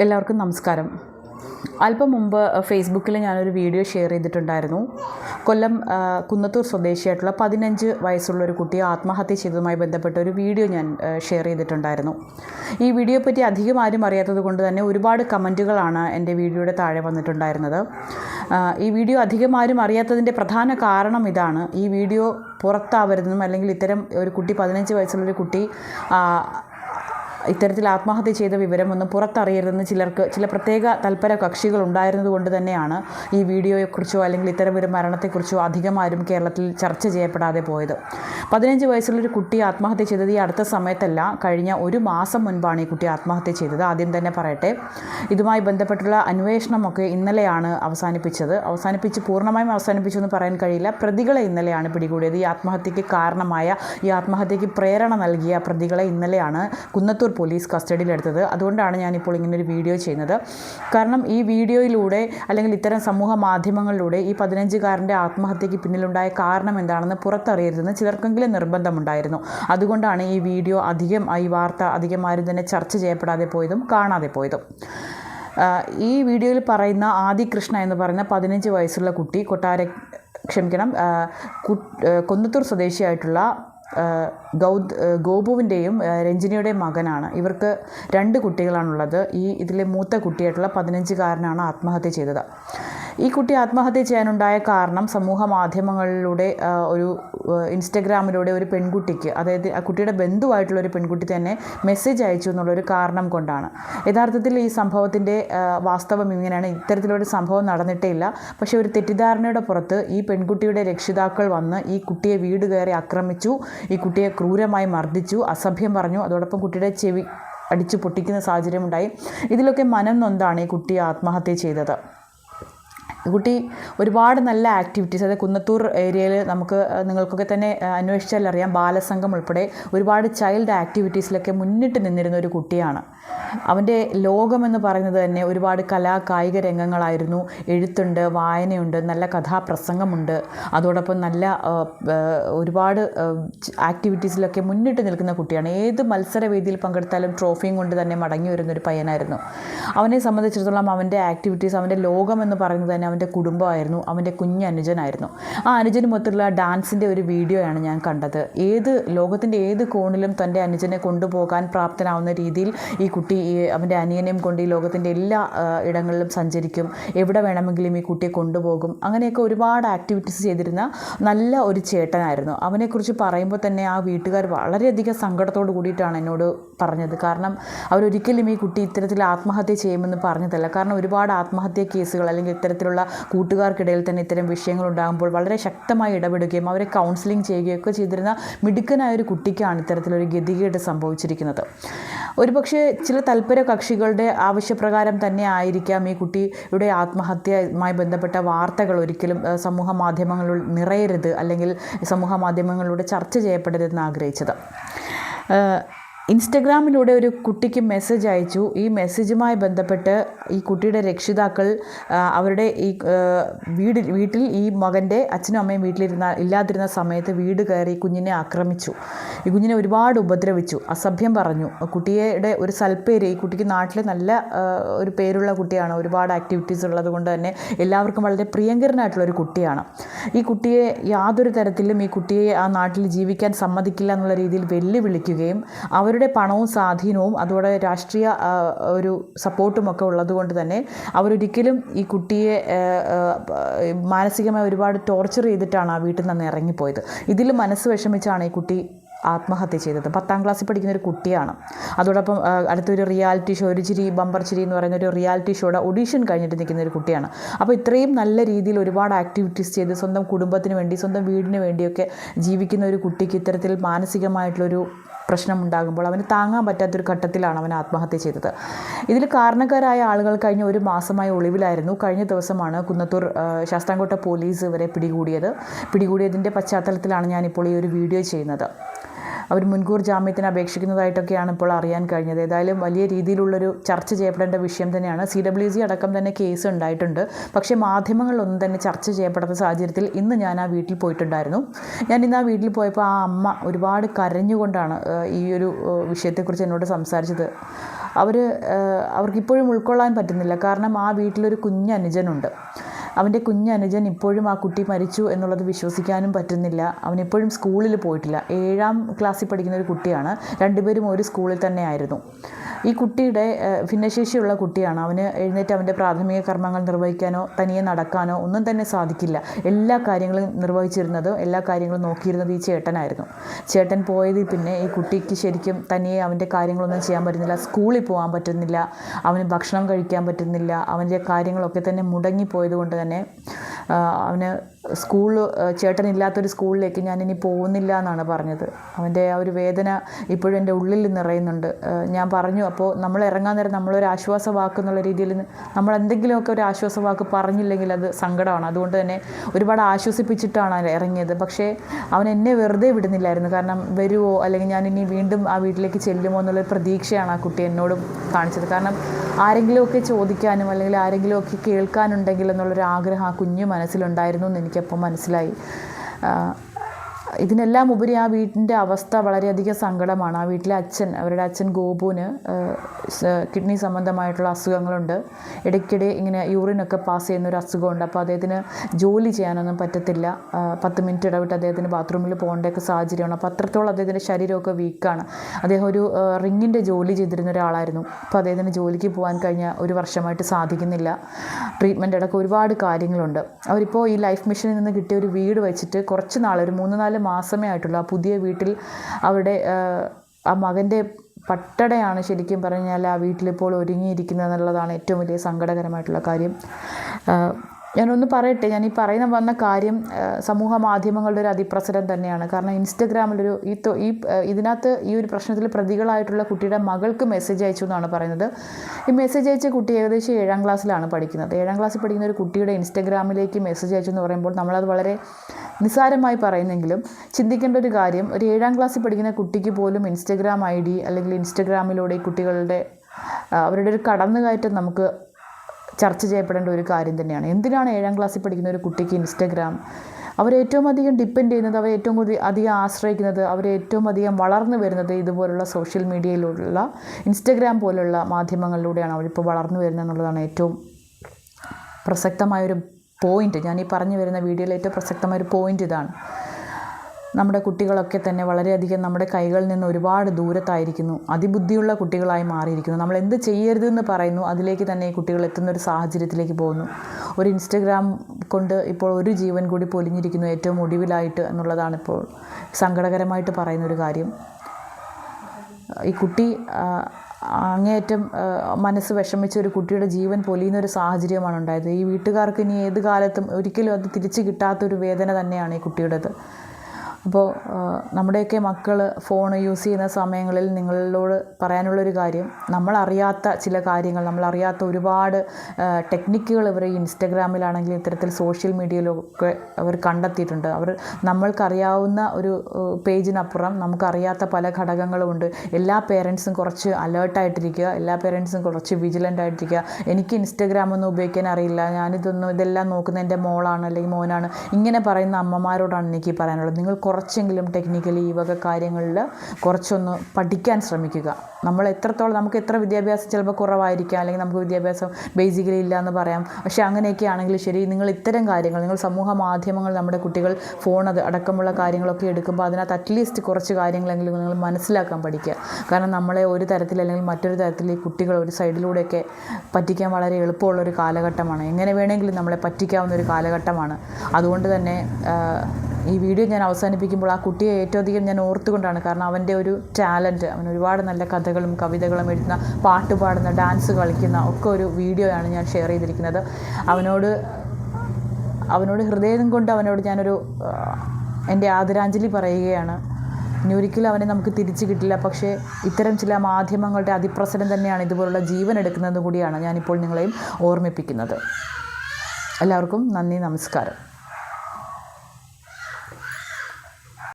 എല്ലാവർക്കും നമസ്കാരം. അല്പം മുമ്പ് ഫേസ്ബുക്കിൽ ഞാനൊരു വീഡിയോ ഷെയർ ചെയ്തിട്ടുണ്ടായിരുന്നു. കൊല്ലം കുന്നത്തൂർ സ്വദേശിയായിട്ടുള്ള പതിനഞ്ച് വയസ്സുള്ള ഒരു കുട്ടിയെ ആത്മഹത്യ ചെയ്തതുമായി ബന്ധപ്പെട്ട ഒരു വീഡിയോ ഞാൻ ഷെയർ ചെയ്തിട്ടുണ്ടായിരുന്നു. ഈ വീഡിയോ പറ്റി അധികം ആരും അറിയാത്തത് കൊണ്ട് തന്നെ ഒരുപാട് കമന്റുകളാണ് എന്റെ വീഡിയോയുടെ താഴെ വന്നിട്ടുണ്ടായിരുന്നത്. ഈ വീഡിയോ അധികം ആരും അറിയാത്തതിന്റെ പ്രധാന കാരണം ഇതാണ്. ഈ വീഡിയോ പുറത്താവരുതെന്നും അല്ലെങ്കിൽ ഇത്തരം ഒരു കുട്ടി പതിനഞ്ച് വയസ്സുള്ളൊരു കുട്ടി ഇത്തരത്തിൽ ആത്മഹത്യ ചെയ്ത വിവരമൊന്നും പുറത്തറിയരുതെന്ന് ചിലർക്ക് ചില പ്രത്യേക തൽപര കക്ഷികൾ ഉണ്ടായിരുന്നത് കൊണ്ട് തന്നെയാണ് ഈ വീഡിയോയെക്കുറിച്ചോ അല്ലെങ്കിൽ ഇത്തരം ഒരു മരണത്തെക്കുറിച്ചോ അധികമാരും കേരളത്തിൽ ചർച്ച ചെയ്യപ്പെടാതെ പോയത്. പതിനഞ്ച് വയസ്സുള്ളൊരു കുട്ടി ആത്മഹത്യ ചെയ്തത് ഈ അടുത്ത സമയത്തല്ല. കഴിഞ്ഞ ഒരു മാസം മുൻപാണ് ഈ കുട്ടി ആത്മഹത്യ ചെയ്തത്. ആദ്യം തന്നെ പറയട്ടെ ഇതുമായി ബന്ധപ്പെട്ടുള്ള അന്വേഷണമൊക്കെ ഇന്നലെയാണ് അവസാനിപ്പിച്ചത്. അവസാനിപ്പിച്ച് പൂർണമായും അവസാനിപ്പിച്ചു എന്ന് പറയാൻ കഴിയില്ല. പ്രതികളെ ഇന്നലെയാണ് പിടികൂടിയത്. ഈ ആത്മഹത്യക്ക് കാരണമായ ഈ ആത്മഹത്യക്ക് പ്രേരണ നൽകിയ പ്രതികളെ ഇന്നലെയാണ് കുന്നത്തൂർ പോലീസ് കസ്റ്റഡിയിലെടുത്തത്. അതുകൊണ്ടാണ് ഞാനിപ്പോൾ ഇങ്ങനെ ഒരു വീഡിയോ ചെയ്യുന്നത്. കാരണം ഈ വീഡിയോയിലൂടെ അല്ലെങ്കിൽ ഇത്തരം സമൂഹ മാധ്യമങ്ങളിലൂടെ ഈ പതിനഞ്ചുകാരന്റെ ആത്മഹത്യക്ക് പിന്നിലുണ്ടായ കാരണം എന്താണെന്ന് പുറത്തറിയരുതെന്ന് ചിലർക്കെങ്കിലും നിർബന്ധമുണ്ടായിരുന്നു. അതുകൊണ്ടാണ് ഈ വീഡിയോ അധികം ഈ വാർത്ത അധികം ആരും തന്നെ ചർച്ച ചെയ്യപ്പെടാതെ പോയതും കാണാതെ പോയതും. ഈ വീഡിയോയിൽ പറയുന്ന ആദി കൃഷ്ണ എന്ന് പറയുന്ന പതിനഞ്ച് വയസ്സുള്ള കുട്ടി കൊട്ടാര ക്ഷമിക്കണം കൊന്നത്തൂർ സ്വദേശിയായിട്ടുള്ള ആ, ഗോപുവിന്റെയും രഞ്ജിനിയുടെയും മകനാണ്. ഇവർക്ക് രണ്ട് കുട്ടികളാണുള്ളത്. ഈ ഇതിലെ മൂത്ത കുട്ടിയായിട്ടുള്ള പതിനഞ്ചുകാരനാണ് ആത്മഹത്യ ചെയ്തത്. ഈ കുട്ടി ആത്മഹത്യ ചെയ്യാനുണ്ടായ കാരണം സമൂഹ മാധ്യമങ്ങളിലൂടെ ഒരു ഇൻസ്റ്റഗ്രാമിലൂടെ ഒരു പെൺകുട്ടിക്ക് അതായത് ആ കുട്ടിയുടെ ബന്ധുവായിട്ടുള്ള ഒരു പെൺകുട്ടി തന്നെ മെസ്സേജ് അയച്ചു എന്നുള്ളൊരു കാരണം കൊണ്ടാണ്. യഥാർത്ഥത്തിൽ ഈ സംഭവത്തിന്റെ വാസ്തവം ഇങ്ങനെയാണ്. ഇത്തരത്തിലൊരു സംഭവം നടന്നിട്ടേ ഇല്ല. പക്ഷേ ഒരു തെറ്റിദ്ധാരണയുടെ പുറത്ത് ഈ പെൺകുട്ടിയുടെ രക്ഷിതാക്കൾ വന്ന് ഈ കുട്ടിയെ വീട് കയറി ആക്രമിച്ചു. ഈ കുട്ടിയെ ക്രൂരമായി മർദ്ദിച്ചു. അസഭ്യം പറഞ്ഞു. അതോടൊപ്പം കുട്ടിയുടെ ചെവി അടിച്ചു പൊട്ടിക്കുന്ന സാഹചര്യമുണ്ടായി. ഇതിലൊക്കെ മനം നൊന്താണ് ഈ കുട്ടി ആത്മഹത്യ ചെയ്തത്. കുട്ടി ഒരുപാട് നല്ല ആക്ടിവിറ്റീസ് അതായത് കുന്നത്തൂർ ഏരിയയിൽ നമുക്ക് നിങ്ങൾക്കൊക്കെ തന്നെ അന്വേഷിച്ചാൽ അറിയാം ബാലസംഘം ഉൾപ്പെടെ ഒരുപാട് ചൈൽഡ് ആക്ടിവിറ്റീസിലൊക്കെ മുന്നിട്ട് നിന്നിരുന്ന ഒരു കുട്ടിയാണ്. അവന്റെ ലോകമെന്ന് പറയുന്നത് തന്നെ ഒരുപാട് കലാ കായിക രംഗങ്ങളായിരുന്നു. എഴുത്തുണ്ട് വായനയുണ്ട് നല്ല കഥാപ്രസംഗമുണ്ട്. അതോടൊപ്പം നല്ല ഒരുപാട് ആക്ടിവിറ്റീസിലൊക്കെ മുന്നിട്ട് നിൽക്കുന്ന കുട്ടിയാണ്. ഏത് മത്സരവേദിയിൽ പങ്കെടുത്താലും ട്രോഫിയും കൊണ്ട് തന്നെ മടങ്ങി വരുന്ന ഒരു പയ്യനായിരുന്നു. അവനെ സംബന്ധിച്ചിടത്തോളം അവന്റെ ആക്ടിവിറ്റീസ് അവന്റെ ലോകമെന്ന് പറയുന്നത് തന്നെ അവന്റെ കുടുംബമായിരുന്നു അവന്റെ കുഞ്ഞ് അനുജനായിരുന്നു. ആ അനുജനുമൊത്തുള്ള ഡാൻസിന്റെ ഒരു വീഡിയോയാണ് ഞാൻ കണ്ടത്. ഏത് ലോകത്തിന്റെ ഏത് കോണിലും തന്റെ അനുജനെ കൊണ്ടുപോകാൻ പ്രാപ്തനാവുന്ന രീതിയിൽ ഈ കുട്ടി ഈ അവന്റെ അനിയനെയും കൊണ്ട് ഈ ലോകത്തിന്റെ എല്ലാ ഇടങ്ങളിലും സഞ്ചരിക്കും. എവിടെ വേണമെങ്കിലും ഈ കുട്ടിയെ കൊണ്ടുപോകും. അങ്ങനെയൊക്കെ ഒരുപാട് ആക്ടിവിറ്റീസ് ചെയ്തിരുന്ന നല്ല ഒരു ചേട്ടനായിരുന്നു. അവനെക്കുറിച്ച് പറയുമ്പോൾ തന്നെ ആ വീട്ടുകാർ വളരെയധികം സങ്കടത്തോട് കൂടിയിട്ടാണ് എന്നോട് പറഞ്ഞത്. കാരണം അവരൊരിക്കലും ഈ കുട്ടി ഇത്തരത്തിൽ ആത്മഹത്യ ചെയ്യുമെന്ന് പറഞ്ഞതല്ല. കാരണം ഒരുപാട് ആത്മഹത്യ കേസുകൾ അല്ലെങ്കിൽ ഇത്തരത്തിലുള്ള കൂട്ടുകാർക്കിടയിൽ തന്നെ ഇത്തരം വിഷയങ്ങൾ ഉണ്ടാകുമ്പോൾ വളരെ ശക്തമായി ഇടപെടുകയും അവരെ കൗൺസിലിംഗ് ചെയ്യുകയൊക്കെ ചെയ്തിരുന്ന മിടുക്കനായ ഒരു കുട്ടിക്കാണ് ഇത്തരത്തിലൊരു ഗതികേട് സംഭവിച്ചിരിക്കുന്നത്. ഒരുപക്ഷെ ചില തൽപര കക്ഷികളുടെ ആവശ്യപ്രകാരം തന്നെ ആയിരിക്കാം ഈ കുട്ടിയുടെ ആത്മഹത്യയുമായി ബന്ധപ്പെട്ട വാർത്തകൾ ഒരിക്കലും സമൂഹ മാധ്യമങ്ങളിൽ നിറയരുത് അല്ലെങ്കിൽ സമൂഹ മാധ്യമങ്ങളിലൂടെ ചർച്ച ചെയ്യപ്പെടരുതെന്ന് ആഗ്രഹിച്ചത്. ഇൻസ്റ്റഗ്രാമിലൂടെ ഒരു കുട്ടിക്ക് മെസ്സേജ് അയച്ചു. ഈ മെസ്സേജുമായി ബന്ധപ്പെട്ട് ഈ കുട്ടിയുടെ രക്ഷിതാക്കൾ അവരുടെ ഈ വീടിൽ വീട് വീട്ടിൽ ഈ മകന്റെ അച്ഛനും അമ്മയും വീട്ടിലിരുന്ന ഇല്ലാതിരുന്ന സമയത്ത് വീട് കയറി കുഞ്ഞിനെ ആക്രമിച്ചു. ഈ കുഞ്ഞിനെ ഒരുപാട് ഉപദ്രവിച്ചു. അസഭ്യം പറഞ്ഞു. കുട്ടിയുടെ ഒരു സൽപ്പേര് ഈ കുട്ടിക്ക് നാട്ടിൽ നല്ല ഒരു പേരുള്ള കുട്ടിയാണ്. ഒരുപാട് ആക്ടിവിറ്റീസ് ഉള്ളത് കൊണ്ട് തന്നെ എല്ലാവർക്കും വളരെ പ്രിയങ്കരനായിട്ടുള്ള ഒരു കുട്ടിയാണ്. ഈ കുട്ടിയെ യാതൊരു തരത്തിലും ഈ കുട്ടിയെ ആ നാട്ടിൽ ജീവിക്കാൻ സമ്മതിക്കില്ല എന്നുള്ള രീതിയിൽ വെല്ലുവിളിക്കുകയും അവരുടെ പണവും സ്വാധീനവും അതോടെ രാഷ്ട്രീയ ഒരു സപ്പോർട്ടും ഒക്കെ ഉള്ളതുകൊണ്ട് തന്നെ അവരൊരിക്കലും ഈ കുട്ടിയെ മാനസികമായി ഒരുപാട് ടോർച്ചർ ചെയ്തിട്ടാണ് ആ വീട്ടിൽ നിന്ന് ഇറങ്ങിപ്പോയത്. ഇതിൽ മനസ്സ് വിഷമിച്ചാണ് ഈ കുട്ടി ആത്മഹത്യ ചെയ്തത്. പത്താം ക്ലാസ്സിൽ പഠിക്കുന്ന ഒരു കുട്ടിയാണ്. അതോടൊപ്പം അടുത്തൊരു റിയാലിറ്റി ഷോ ഒരു ചിരി ബമ്പർ ചിരി എന്ന് പറയുന്ന ഒരു റിയാലിറ്റി ഷോയുടെ ഒഡീഷൻ കഴിഞ്ഞിട്ട് നിൽക്കുന്ന ഒരു കുട്ടിയാണ്. അപ്പോൾ ഇത്രയും നല്ല രീതിയിൽ ഒരുപാട് ആക്ടിവിറ്റീസ് ചെയ്ത് സ്വന്തം കുടുംബത്തിന് വേണ്ടി സ്വന്തം വീടിന് വേണ്ടിയൊക്കെ ജീവിക്കുന്ന ഒരു കുട്ടിക്ക് ഇത്തരത്തിൽ മാനസികമായിട്ടുള്ളൊരു പ്രശ്നമുണ്ടാകുമ്പോൾ അവന് താങ്ങാൻ പറ്റാത്തൊരു ഘട്ടത്തിലാണ് അവൻ ആത്മഹത്യ ചെയ്തത്. ഇതിൽ കാരണക്കാരായ ആളുകൾ കഴിഞ്ഞ ഒരു മാസമായി ഒളിവിലായിരുന്നു. കഴിഞ്ഞ ദിവസമാണ് കുന്നത്തൂർ ശാസ്താംകോട്ട പോലീസ് ഇവരെ പിടികൂടിയത്. പിടികൂടിയതിന്റെ പശ്ചാത്തലത്തിലാണ് ഞാനിപ്പോൾ ഈ ഒരു വീഡിയോ ചെയ്യുന്നത്. അവർ മുൻകൂർ ജാമ്യത്തിന് അപേക്ഷിക്കുന്നതായിട്ടൊക്കെയാണ് ഇപ്പോൾ അറിയാൻ കഴിഞ്ഞത്. ഏതായാലും വലിയ രീതിയിലുള്ളൊരു ചർച്ച ചെയ്യപ്പെടേണ്ട വിഷയം തന്നെയാണ്. സി ഡബ്ല്യു സി അടക്കം തന്നെ കേസ് ഉണ്ടായിട്ടുണ്ട്. പക്ഷേ മാധ്യമങ്ങളിലൊന്നും തന്നെ ചർച്ച ചെയ്യപ്പെടാത്ത സാഹചര്യത്തിൽ ഇന്ന് ഞാൻ ആ വീട്ടിൽ പോയിട്ടുണ്ടായിരുന്നു. ഞാൻ ഇന്ന് ആ വീട്ടിൽ പോയപ്പോൾ ആ അമ്മ ഒരുപാട് കരഞ്ഞുകൊണ്ടാണ് ഈ ഒരു വിഷയത്തെക്കുറിച്ച് എന്നോട് സംസാരിച്ചത്. അവർ അവർക്കിപ്പോഴും ഉൾക്കൊള്ളാൻ പറ്റുന്നില്ല. കാരണം ആ വീട്ടിലൊരു കുഞ്ഞനുജനുണ്ട്. അവന്റെ കുഞ്ഞനുജൻ ഇപ്പോഴും ആ കുട്ടി മരിച്ചു എന്നുള്ളത് വിശ്വസിക്കാനും പറ്റുന്നില്ല. അവനിപ്പോഴും സ്കൂളിൽ പോയിട്ടില്ല. ഏഴാം ക്ലാസ്സിൽ പഠിക്കുന്ന ഒരു കുട്ടിയാണ്. രണ്ടുപേരും ഒരു സ്കൂളിൽ തന്നെയായിരുന്നു. ഈ കുട്ടിയുടെ ഭിന്നശേഷിയുള്ള കുട്ടിയാണ്. അവന് എഴുന്നേറ്റ് അവന്റെ പ്രാഥമിക കർമ്മങ്ങൾ നിർവഹിക്കാനോ തനിയെ നടക്കാനോ ഒന്നും തന്നെ സാധിക്കില്ല. എല്ലാ കാര്യങ്ങളും നിർവഹിച്ചിരുന്നത് എല്ലാ കാര്യങ്ങളും നോക്കിയിരുന്നത് ഈ ചേട്ടനായിരുന്നു. ചേട്ടൻ പോയതിൽ പിന്നെ ഈ കുട്ടിക്ക് ശരിക്കും തനിയെ അവന്റെ കാര്യങ്ങളൊന്നും ചെയ്യാൻ പറ്റുന്നില്ല സ്കൂളിൽ പോകാൻ പറ്റുന്നില്ല അവന് ഭക്ഷണം കഴിക്കാൻ പറ്റുന്നില്ല അവന്റെ കാര്യങ്ങളൊക്കെ തന്നെ മുടങ്ങിപ്പോയത് കൊണ്ട് തന്നെ അവന് സ്കൂൾ ചേട്ടനില്ലാത്തൊരു സ്കൂളിലേക്ക് ഞാൻ ഇനി പോകുന്നില്ല എന്നാണ് പറഞ്ഞത്. അവന്റെ ആ ഒരു വേദന ഇപ്പോഴും എന്റെ ഉള്ളിൽ നിറയുന്നുണ്ട്. ഞാൻ പറഞ്ഞു അപ്പോൾ നമ്മൾ ഇറങ്ങാൻ നേരം നമ്മളൊരു ആശ്വാസ വാക്ക് എന്നുള്ള രീതിയിൽ നമ്മൾ എന്തെങ്കിലുമൊക്കെ ഒരു ആശ്വാസ വാക്ക് പറഞ്ഞില്ലെങ്കിൽ അത് സങ്കടമാണ്. അതുകൊണ്ട് തന്നെ ഒരുപാട് ആശ്വസിപ്പിച്ചിട്ടാണ് ഇറങ്ങിയത്. പക്ഷേ അവൻ എന്നെ വെറുതെ വിടുന്നില്ലായിരുന്നു. കാരണം വരുമോ അല്ലെങ്കിൽ ഞാൻ ഇനി വീണ്ടും ആ വീട്ടിലേക്ക് ചെല്ലുമോ എന്നുള്ളൊരു പ്രതീക്ഷയാണ് ആ കുട്ടി എന്നോട് കാണിച്ചത്. കാരണം ആരെങ്കിലുമൊക്കെ ചോദിക്കാനും അല്ലെങ്കിൽ ആരെങ്കിലുമൊക്കെ കേൾക്കാനുണ്ടെങ്കിൽ എന്നുള്ളൊരു ആഗ്രഹം ആ കുഞ്ഞു മനസ്സിലുണ്ടായിരുന്നു എന്ന് എനിക്കപ്പം മനസ്സിലായി. ഇതിനെല്ലാം ഉപരി ആ വീട്ടിന്റെ അവസ്ഥ വളരെയധികം സങ്കടമാണ്. ആ വീട്ടിലെ അച്ഛൻ അവരുടെ അച്ഛൻ ഗോപുവിന് കിഡ്നി സംബന്ധമായിട്ടുള്ള അസുഖങ്ങളുണ്ട്. ഇടയ്ക്കിടെ ഇങ്ങനെ യൂറിനൊക്കെ പാസ് ചെയ്യുന്ന ഒരു അസുഖമുണ്ട്. അപ്പോൾ അദ്ദേഹത്തിന് ജോലി ചെയ്യാനൊന്നും പറ്റത്തില്ല. പത്ത് മിനിറ്റ് ഇടവിട്ട് അദ്ദേഹത്തിന് ബാത്റൂമിൽ പോകേണ്ടൊക്കെ സാഹചര്യമാണ്. അപ്പോൾ അത്രത്തോളം അദ്ദേഹത്തിന്റെ ശരീരമൊക്കെ വീക്കാണ്. അദ്ദേഹം ഒരു റിങ്ങിന്റെ ജോലി ചെയ്തിരുന്ന ഒരാളായിരുന്നു. അപ്പോൾ അദ്ദേഹത്തിന് ജോലിക്ക് പോകാൻ കഴിഞ്ഞ ഒരു വർഷമായിട്ട് സാധിക്കുന്നില്ല. ട്രീറ്റ്മെന്റ് അടക്കം ഒരുപാട് കാര്യങ്ങളുണ്ട്. അവരിപ്പോൾ ഈ ലൈഫ് മിഷനിൽ നിന്ന് കിട്ടിയ ഒരു വീട് വെച്ചിട്ട് കുറച്ച് നാൾ ഒരു മൂന്ന് നാല് മാസമേ ആയിട്ടുള്ളൂ. ആ പുതിയ വീട്ടിൽ അവിടെ ആ, മകന്റെ പട്ടടയാണ് ശരിക്കും പറഞ്ഞാൽ ആ വീട്ടിലിപ്പോൾ ഒരുങ്ങിയിരിക്കുന്നത് എന്നുള്ളതാണ് ഏറ്റവും വലിയ സങ്കടകരമായിട്ടുള്ള കാര്യം. ഞാനൊന്ന് പറയട്ടെ ഞാൻ ഈ പറയുന്ന വന്ന കാര്യം സമൂഹ മാധ്യമങ്ങളുടെ ഒരു അതിപ്രസരം തന്നെയാണ്. കാരണം ഇൻസ്റ്റഗ്രാമിലൊരു ഈ ഈ ഇതിനകത്ത് ഈ ഒരു പ്രശ്നത്തിൽ പ്രതികളായിട്ടുള്ള കുട്ടിയുടെ മകൾക്ക് മെസ്സേജ് അയച്ചു എന്നാണ് പറയുന്നത്. ഈ മെസ്സേജ് അയച്ച കുട്ടി ഏകദേശം ഏഴാം ക്ലാസ്സിലാണ് പഠിക്കുന്നത്. ഏഴാം ക്ലാസ്സിൽ പഠിക്കുന്ന ഒരു കുട്ടിയുടെ ഇൻസ്റ്റഗ്രാമിലേക്ക് മെസ്സേജ് അയച്ചു എന്ന് പറയുമ്പോൾ നമ്മളത് വളരെ നിസ്സാരമായി പറയുന്നെങ്കിലും ചിന്തിക്കേണ്ട ഒരു കാര്യം ഒരു ഏഴാം ക്ലാസ്സിൽ പഠിക്കുന്ന കുട്ടിക്ക് പോലും ഇൻസ്റ്റഗ്രാം ഐ ഡി അല്ലെങ്കിൽ ഇൻസ്റ്റഗ്രാമിലൂടെ കുട്ടികളുടെ അവരുടെ ഒരു കടന്നുകയറ്റം നമുക്ക് ചർച്ച ചെയ്യപ്പെടേണ്ട ഒരു കാര്യം തന്നെയാണ്. എന്തിനാണ് ഏഴാം ക്ലാസ്സിൽ പഠിക്കുന്ന ഒരു കുട്ടിക്ക് ഇൻസ്റ്റഗ്രാം? അവരേറ്റവും അധികം ഡിപ്പെൻഡ് ചെയ്യുന്നത് അവർ ഏറ്റവും കൂടുതൽ അധികം ആശ്രയിക്കുന്നത് അവരേറ്റവും അധികം വളർന്നു വരുന്നത് ഇതുപോലുള്ള സോഷ്യൽ മീഡിയയിലുള്ള ഇൻസ്റ്റഗ്രാം പോലുള്ള മാധ്യമങ്ങളിലൂടെയാണ് അവരിപ്പോൾ വളർന്നു വരുന്നത് എന്നുള്ളതാണ് ഏറ്റവും പ്രസക്തമായൊരു പോയിന്റ് ഞാൻ ഈ പറഞ്ഞു വരുന്ന വീഡിയോയിൽ ഏറ്റവും പ്രസക്തമായൊരു പോയിന്റ് ഇതാണ്. നമ്മുടെ കുട്ടികളൊക്കെ തന്നെ വളരെയധികം നമ്മുടെ കൈകളിൽ നിന്ന് ഒരുപാട് ദൂരത്തായിരിക്കുന്നു. അതിബുദ്ധിയുള്ള കുട്ടികളായി മാറിയിരിക്കുന്നു. നമ്മൾ എന്ത് ചെയ്യരുതെന്ന് പറയുന്നു അതിലേക്ക് തന്നെ ഈ കുട്ടികൾ എത്തുന്ന ഒരു സാഹചര്യത്തിലേക്ക് പോകുന്നു. ഒരു ഇൻസ്റ്റഗ്രാം കൊണ്ട് ഇപ്പോൾ ഒരു ജീവൻ കൂടി പൊലിഞ്ഞിരിക്കുന്നു ഏറ്റവും ഒടുവിലായിട്ട് എന്നുള്ളതാണ് ഇപ്പോൾ സങ്കടകരമായിട്ട് പറയുന്ന ഒരു കാര്യം. ഈ കുട്ടി അങ്ങേയറ്റം മനസ്സ് വിഷമിച്ച ഒരു കുട്ടിയുടെ ജീവൻ പൊലിയുന്ന ഒരു സാഹചര്യമാണ് ഉണ്ടായത്. ഈ വീട്ടുകാർക്ക് ഇനി ഏത് കാലത്തും ഒരിക്കലും അത് തിരിച്ചു കിട്ടാത്തൊരു വേദന തന്നെയാണ് ഈ കുട്ടിയുടേത്. അപ്പോൾ നമ്മുടെയൊക്കെ മക്കൾ ഫോൺ യൂസ് ചെയ്യുന്ന സമയങ്ങളിൽ നിങ്ങളോട് പറയാനുള്ളൊരു കാര്യം നമ്മളറിയാത്ത ചില കാര്യങ്ങൾ നമ്മളറിയാത്ത ഒരുപാട് ടെക്നിക്കുകൾ ഇവർ ഇൻസ്റ്റഗ്രാമിലാണെങ്കിലും ഇത്തരത്തിൽ സോഷ്യൽ മീഡിയയിലൊക്കെ അവർ കണ്ടെത്തിയിട്ടുണ്ട്. അവർ നമ്മൾക്കറിയാവുന്ന ഒരു പേജിനപ്പുറം നമുക്കറിയാത്ത പല ഘടകങ്ങളുമുണ്ട് എല്ലാ പേരൻസും കുറച്ച് അലേർട്ടായിട്ടിരിക്കുക എല്ലാ പേരൻസും കുറച്ച് വിജിലന്റ് ആയിട്ടിരിക്കുക. എനിക്ക് ഇൻസ്റ്റഗ്രാം ഒന്നും ഉപയോഗിക്കാൻ അറിയില്ല. ഞാനിതൊന്നും ഇതെല്ലാം നോക്കുന്ന എന്റെ മോളാണ് അല്ലെങ്കിൽ മോനാണ്. ഇങ്ങനെ പറയുന്ന അമ്മമാരോടാണ് എനിക്ക് പറയാനുള്ളത്. നിങ്ങൾ കുറച്ചെങ്കിലും ടെക്നിക്കലി ഈ വക കാര്യങ്ങളിൽ കുറച്ചൊന്ന് പഠിക്കാൻ ശ്രമിക്കുക. നമ്മൾ എത്രത്തോളം നമുക്ക് എത്ര വിദ്യാഭ്യാസം ചിലപ്പോൾ കുറവായിരിക്കാം അല്ലെങ്കിൽ നമുക്ക് വിദ്യാഭ്യാസം ബേസിക്കലി ഇല്ല എന്ന് പറയാം. പക്ഷേ അങ്ങനെയൊക്കെ ആണെങ്കിൽ ശരി നിങ്ങൾ ഇത്തരം കാര്യങ്ങൾ നിങ്ങൾ സമൂഹ മാധ്യമങ്ങൾ നമ്മുടെ കുട്ടികൾ ഫോൺ അത് അടക്കമുള്ള കാര്യങ്ങളൊക്കെ എടുക്കുമ്പോൾ അതിനകത്ത് അറ്റ്ലീസ്റ്റ് കുറച്ച് കാര്യങ്ങളെങ്കിലും നിങ്ങൾ മനസ്സിലാക്കാൻ പഠിക്കുക. കാരണം നമ്മളെ ഒരു തരത്തിൽ അല്ലെങ്കിൽ മറ്റൊരു തരത്തിൽ ഈ കുട്ടികൾ ഒരു സൈഡിലൂടെയൊക്കെ പറ്റിക്കാൻ വളരെ എളുപ്പമുള്ള ഒരു കാലഘട്ടമാണ്. എങ്ങനെ വേണമെങ്കിലും നമ്മളെ പറ്റിക്കാവുന്ന ഒരു കാലഘട്ടമാണ്. അതുകൊണ്ട് തന്നെ ഈ വീഡിയോ ഞാൻ അവസാനിപ്പിക്കുമ്പോൾ ആ കുട്ടിയെ ഏറ്റവും അധികം ഞാൻ ഓർത്തുകൊണ്ടാണ് കാരണം അവന്റെ ഒരു ടാലന്റ് അവൻ ഒരുപാട് നല്ല കഥകളും കവിതകളും എഴുതുന്ന പാട്ട് പാടുന്ന ഡാൻസ് കളിക്കുന്ന ഒക്കെ ഒരു വീഡിയോയാണ് ഞാൻ ഷെയർ ചെയ്തിരിക്കുന്നത്. അവനോട് അവനോട് ഹൃദയം കൊണ്ട് അവനോട് ഞാനൊരു എന്റെ ആദരാഞ്ജലി പറയുകയാണ്. ഇനി ഒരിക്കലും അവനെ നമുക്ക് തിരിച്ചു കിട്ടില്ല. പക്ഷേ ഇത്തരം ചില മാധ്യമങ്ങളുടെ അതിപ്രസരം തന്നെയാണ് ഇതുപോലുള്ള ജീവൻ എടുക്കുന്നത് കൂടിയാണ് ഞാനിപ്പോൾ നിങ്ങളെയും ഓർമ്മിപ്പിക്കുന്നത്. എല്ലാവർക്കും നന്ദി നമസ്കാരം.